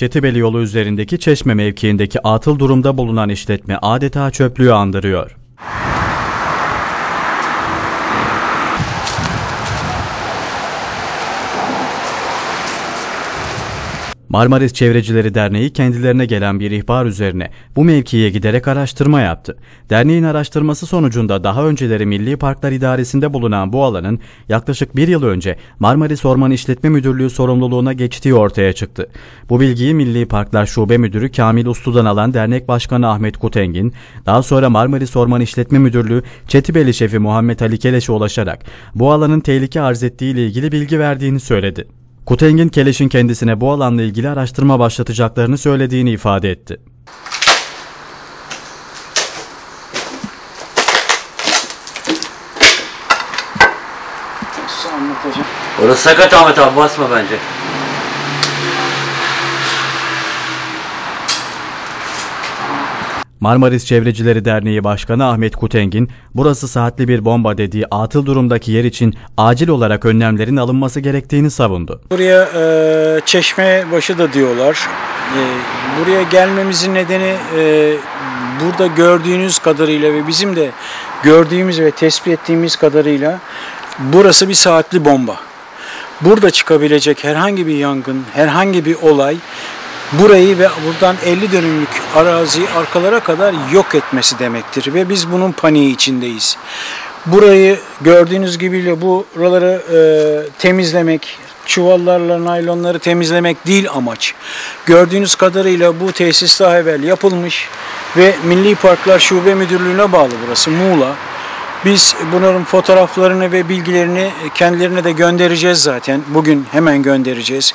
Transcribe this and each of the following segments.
Çetibeli yolu üzerindeki Çeşme mevkiindeki atıl durumda bulunan işletme adeta çöplüğü andırıyor. Marmaris Çevrecileri Derneği kendilerine gelen bir ihbar üzerine bu mevkiye giderek araştırma yaptı. Derneğin araştırması sonucunda daha önceleri Milli Parklar İdaresi'nde bulunan bu alanın yaklaşık bir yıl önce Marmaris Orman İşletme Müdürlüğü sorumluluğuna geçtiği ortaya çıktı. Bu bilgiyi Milli Parklar Şube Müdürü Kamil Uslu'dan alan Dernek Başkanı Ahmet Kutengin, daha sonra Marmaris Orman İşletme Müdürlüğü Çetibeli Şefi Muhammed Ali Keleş'e ulaşarak bu alanın tehlike arz ettiği ile ilgili bilgi verdiğini söyledi. Kutengin Keleş'in kendisine bu alanla ilgili araştırma başlatacaklarını söylediğini ifade etti. Orası sakat Ahmet abi basma bence. Marmaris Çevrecileri Derneği Başkanı Ahmet Kutengin, burası saatli bir bomba dediği atıl durumdaki yer için acil olarak önlemlerin alınması gerektiğini savundu. Buraya e, çeşme başı da diyorlar. E, buraya gelmemizin nedeni e, burada gördüğünüz kadarıyla ve bizim de gördüğümüz ve tespit ettiğimiz kadarıyla burası bir saatli bomba. Burada çıkabilecek herhangi bir yangın, herhangi bir olay burayı ve buradan 50 dönümlük araziyi arkalara kadar yok etmesi demektir ve biz bunun paniği içindeyiz. Burayı gördüğünüz gibi buraları e, temizlemek, çuvallarla naylonları temizlemek değil amaç. Gördüğünüz kadarıyla bu tesis daha evvel yapılmış ve Milli Parklar Şube Müdürlüğü'ne bağlı burası Muğla. Biz bunların fotoğraflarını ve bilgilerini kendilerine de göndereceğiz zaten. Bugün hemen göndereceğiz.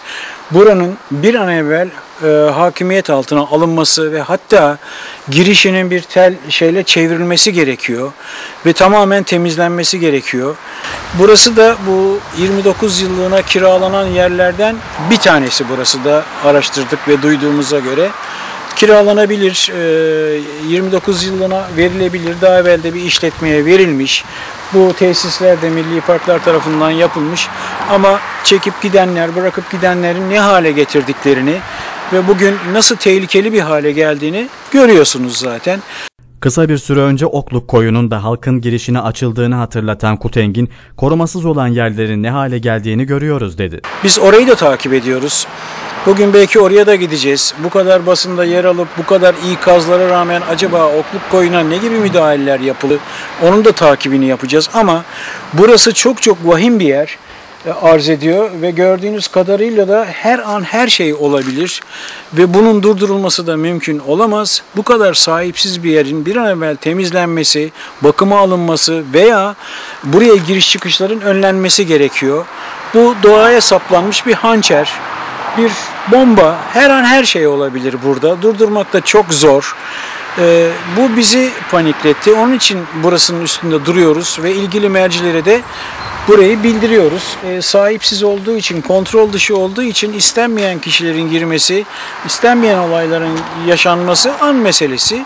Buranın bir an evvel e, hakimiyet altına alınması ve hatta girişinin bir tel şeyle çevrilmesi gerekiyor ve tamamen temizlenmesi gerekiyor. Burası da bu 29 yıllığına kiralanan yerlerden bir tanesi burası da araştırdık ve duyduğumuza göre kiralanabilir, 29 e, yıllığına verilebilir. Daha evvel de bir işletmeye verilmiş. Bu tesisler de Milli Parklar tarafından yapılmış. Ama çekip gidenler, bırakıp gidenlerin ne hale getirdiklerini ve bugün nasıl tehlikeli bir hale geldiğini görüyorsunuz zaten. Kısa bir süre önce Okluk koyunun da halkın girişine açıldığını hatırlatan Kutengin, korumasız olan yerlerin ne hale geldiğini görüyoruz dedi. Biz orayı da takip ediyoruz. Bugün belki oraya da gideceğiz. Bu kadar basında yer alıp bu kadar iyi kazlara rağmen acaba Okluk koyuna ne gibi müdahaleler yapılır? Onun da takibini yapacağız ama burası çok çok vahim bir yer. E, arz ediyor ve gördüğünüz kadarıyla da her an her şey olabilir ve bunun durdurulması da mümkün olamaz. Bu kadar sahipsiz bir yerin bir an evvel temizlenmesi, bakıma alınması veya buraya giriş çıkışların önlenmesi gerekiyor. Bu doğaya saplanmış bir hançer, bir bomba, her an her şey olabilir burada. Durdurmak da çok zor. Ee, bu bizi panikletti. Onun için burasının üstünde duruyoruz ve ilgili mercilere de burayı bildiriyoruz. E, sahipsiz olduğu için, kontrol dışı olduğu için istenmeyen kişilerin girmesi, istenmeyen olayların yaşanması an meselesi.